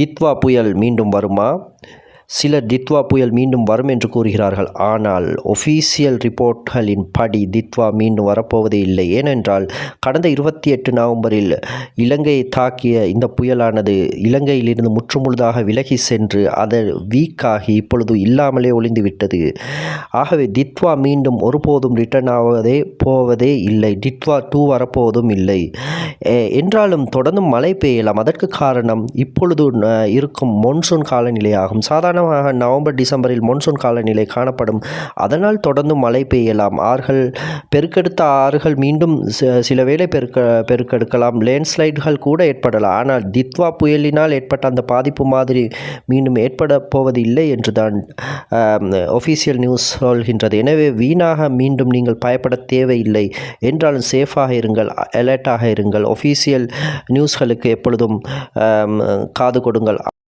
Ditwah புயல் மீண்டும் வருமா? சிலர் தித்வா புயல் மீண்டும் வரும் என்று கூறுகிறார்கள். ஆனால் ஒஃபீஷியல் ரிப்போர்ட்களின் படி தித்வா மீண்டும் வரப்போவதே இல்லை. ஏனென்றால் கடந்த இருபத்தி எட்டு நவம்பரில் இலங்கையை தாக்கிய இந்த புயலானது இலங்கையிலிருந்து முற்றுமுழுதாக விலகி சென்று அதை வீக்காகி இப்பொழுது இல்லாமலே ஒளிந்துவிட்டது. ஆகவே தித்வா மீண்டும் ஒருபோதும் ரிட்டர்ன் ஆவதே போவதே இல்லை. தித்வா டூ வரப்போவதும் இல்லை. என்றாலும் தொடர்ந்து மழை பெய்யலாம். அதற்கு காரணம் இப்பொழுது இருக்கும் மொன்சூன் காலநிலையாகும். சாதாரண காரணமாக நவம்பர் டிசம்பரில் மான்சூன் காலநிலை காணப்படும். அதனால் தொடர்ந்து மழை பெய்யலாம். ஆறுகள் பெருக்கெடுத்த ஆறுகள் மீண்டும் ச- சில வேளை பெருக்க பெருக்கெடுக்கலாம். லேண்ட்ஸ்லைடுகள் கூட ஏற்படலாம். ஆனால் தித்வா புயலினால் ஏற்பட்ட அந்த பாதிப்பு மாதிரி மீண்டும் ஏற்பட போவது இல்லை என்று தான் ஒஃபீஷியல் நியூஸ் சொல்கின்றது. எனவே வீணாக மீண்டும் நீங்கள் பயப்பட தேவையில்லை. என்றாலும் சேஃபாக இருங்கள் அலர்ட்டாக இருங்கள். ஒஃபீஷியல் நியூஸ்களுக்கு எப்பொழுதும் காது கொடுங்கள்.